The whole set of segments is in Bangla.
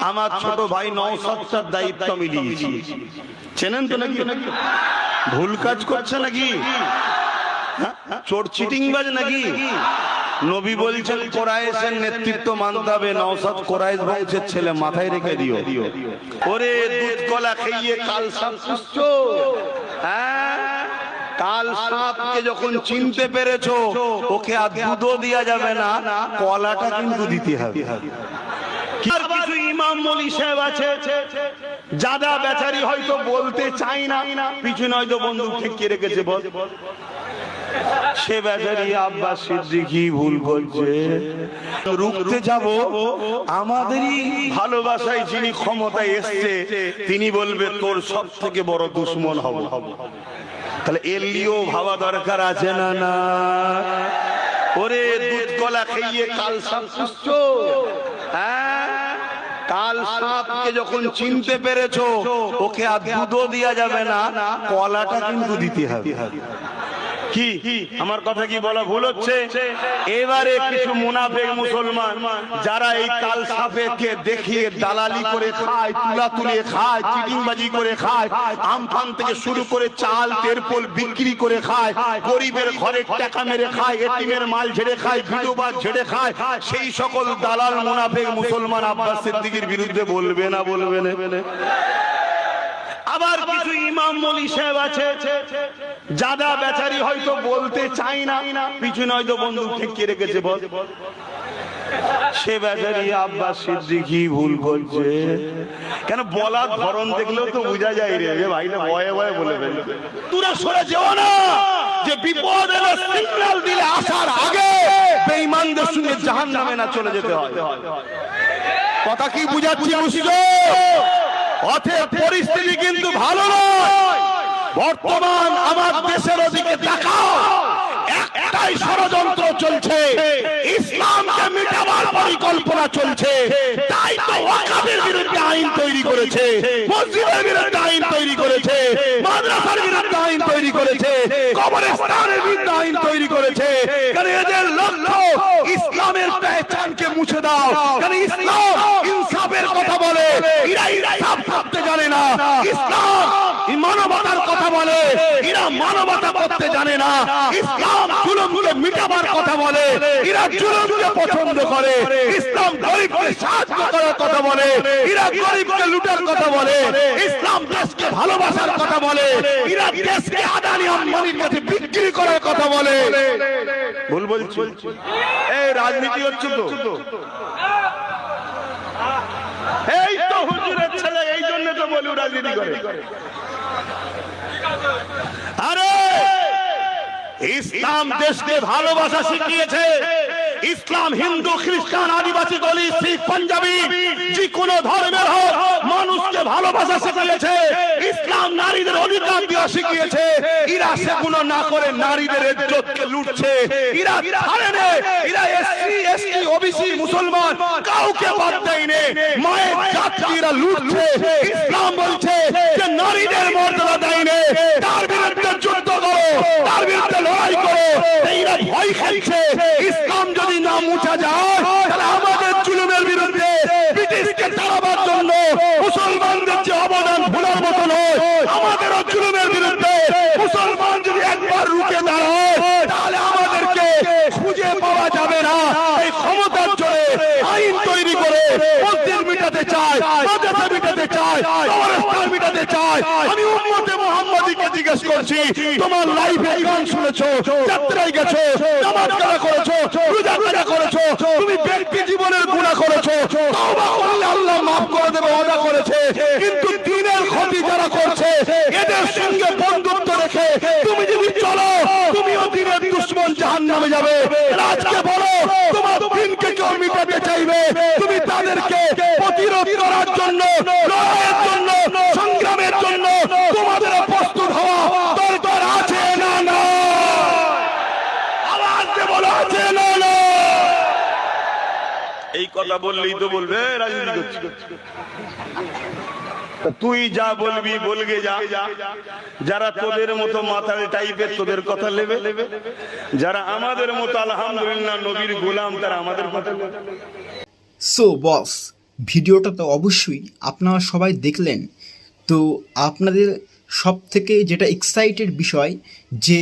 আমার ছোট ভাই নওসাদটার দায়িত্ব মিলিয়েছি। চেনেন তো নাকি? ভুল কাজ করছে নাকি? হ্যাঁ? চিটিং চিটিংবাজ নাকি? নবী বলছেন কোরাইশের নেতৃত্ব মানতে হবে নওসাদ কোরাইশ বংশের ছেলে মাথায় রেখে দিও। ওরে দুধ কলা খাইয়ে কাল সাপ পুষছো হ্যাঁ? কাল সাপকে যখন চিনতে পেরেছ ওকে আর দুধও দেওয়া যাবে না কলাটা কিন্তু দিতে হবে। আছে? বেচারি হয়তো বলতে চাই না। হয়তো রেখেছে, বল। সে বেচারি ভুল যাব। আমাদেরই ভালোবাসায় যিনি ক্ষমতায় এসছে, তিনি বলবে, তোর সব থেকে বড় দুশ্মন হব। তাহলে এলিও ভাবা দরকার আছে না না? ওরে দুধ কলা খাইয়ে কাল সাপ কাল সাপকে যখন চিনতে পেরেছ, ওকে আর দুধও দেওয়া যাবে না, কলাটা কিন্তু দিতে হবে। কি? আমার কথা কি বলা ভুল হচ্ছে? এবারে কিছু মুনাফেক মুসলমান যারা এই কাল সাপেকে দেখিয়ে দালালি করে খায়, তুলা তুলে খায়, চিটিংবাজি করে খায়, আমফান থেকে শুরু করে চাল, তেরপোল বিক্রি করে খায়, গরিবের ঘরে টাকা মেরে খায়, এতিমের মাল ঝেড়ে খায় ভিডুবাদ ঝেড়ে খায়, সেই সকল দালাল মুনাফেক মুসলমান আব্বাস সিদ্দিকির বিরুদ্ধে বলবে না বলবে না? আবার কিছু ইমাম মলি সাহেব আছে। যাদা বেচারি হয়তো বলতে চাই না পিছনে হয়তো রেখেছে বল। সে বেচারি সিদ্দিকি ভুল কেন বলার ধরন দেখলেও তো বোঝা যায় রে ভাই ভয়ে ভয়ে বলে ফেলবে তোরা সরে যেও না, যে বিপদ সিগন্যাল দিলে আসার আগে বেঈমানদের সঙ্গে না চলে যেতে হয়। কথা কি বুঝাচ্ছি বুঝছ অথে পরিস্থিতি ভালো নয়। বর্তমান আমার দেশের ওদিকে তাকাও। একটাই ষড়যন্ত্র চলছে। ইসলামকে মিটাবার পরিকল্পনা চলছে। তাই তো ওয়াকাবের বিরুদ্ধে আইন তৈরি করেছে। মসজিদের বিরুদ্ধে আইন তৈরি করেছে। মাদ্রাসার বিরুদ্ধে আইন তৈরি করেছে। কবরস্থানের বিরুদ্ধে আইন তৈরি করেছে। কারণ এদের লক্ষ্য ইসলামের পেহচানকে মুছে দাও। কারণ ইসলাম ইনসাফের কথা বলে। এরা জানে না। ইসলাম। মানবতার কথা বলে। এরা মানবতা করতে জানে না। ইসলাম জুলুমকে মিটাবার কথা বলে। এরা জুলুমকে পছন্দ করে। ইসলাম গরিবকে সাহায্য করার কথা বলে। এরা গরিবকে লুটার কথা বলে। ইসলাম দেশকে ভালোবাসার কথা বলে। এরা দেশকে আদানি আম্বানির কাছে বিক্রি করার কথা বলে। ভুল বলছি। এই রাজনীতি হচ্ছে তো। এই তো হুজুরের ছেলে, এই জন্য তো বলি রাজনীতি করে। আরে, ইসলাম দেশকে ভালোবাসা শিখিয়েছে। ইসলাম, হিন্দু, খ্রিস্টান, আদিবাসী দলিত শিখ, পাঞ্জাবি, যে কোনো ধর্মের হোক, মানুষকে ভালোবাসা শিখিয়েছে, ইসলাম নারীদের অধিকার দেওয়া শিখিয়েছে। ইরা সেগুলো না করে নারীদের ইজ্জতকে লুটছে। ইরা ছাড়ে নে। ইরা এসসি, এসটি, ওবিসি, মুসলমান, কাউকে বাদ দেয়নি মায়ের জাতকে ইরা লুটছে। ইসলাম বলছে যে নারীদের মর্যাদা দেয়নি তার বিরুদ্ধে যুদ্ধ করো তার বিরুদ্ধে লড়াই করো এইরা ভয় খাইছে ইসলাম যদি না মুছা যায় তাহলে আমাদের জুলুমের বিরুদ্ধে ব্রিটিশকে তাড়াবার জন্য মুসলমানদের যে অবদান ভোলার মতো নয় আমাদেরও জুলুমের বিরুদ্ধে মুসলমান যদি একবার রুখে দাঁড়ায় তাহলে আমাদেরকে খুঁজে পাওয়া যাবে না এই ক্ষমতার জোরে আইন তৈরি করে মসজিদ মিটাতে চায় মাদ্রাসা মিটাতে চায় কবরস্থান মিটাতে চায় আমি উম্মতে মুহাম্মাদিকে জিজ্ঞেস করছি তোমার লাইফে গান শুনেছো? যাত্রায় গেছো? নামাজ কাজা করেছ? রোজা কাজা করেছ? তুমি ব্যক্তি জীবনের গুনাহ করেছ? তওবা করলে আল্লাহ maaf করে দেবে ওয়াদা করেছে। কিন্তু দিনের ক্ষতি যারা করছে এদের সঙ্গে বন্ধুত্ব রেখে তুমি যদি চলো তুমিও দিনের দুশ্মন জাহান্নামে যাবে। আজকে বলো তোমার দিনকে কেউ মিটাতে চাইবে? তুমি তাদেরকে প্রতিরোধ করার জন্য লড়াইয়ের জন্য সংগ্রামের জন্য তোমাদের প্রস্তুত হওয়া দরকার আছে না না? আওয়াজ দিয়ে আছে না না? এই কথা বললেই তো বলবে রাজনীতি করছি। তুই যা বলবি বলগে যা। যারা তোদের মতো মাথাল টাইপের তোদের কথা লেবে যারা আমাদের মতো আলহামদুলিল্লাহ নবীর গোলাম তারা আমাদের কথা So, boss, ভিডিওটা তো অবশ্যই আপনারা সবাই দেখলেন। তো আপনাদের সব থেকে যেটা এক্সাইটেড বিষয়, যে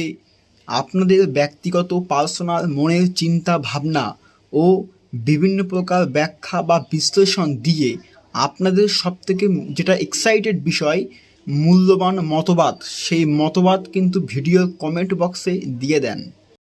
আপনাদের ব্যক্তিগত পার্সোনাল মনের চিন্তা ভাবনা ও বিভিন্ন প্রকার ব্যাখ্যা বা বিশ্লেষণ দিয়ে আপনাদের সব থেকে যেটা এক্সাইটেড বিষয়, মূল্যবান মতবাদ, সেই মতবাদ কিন্তু ভিডিও কমেন্ট বক্সে দিয়ে দেন।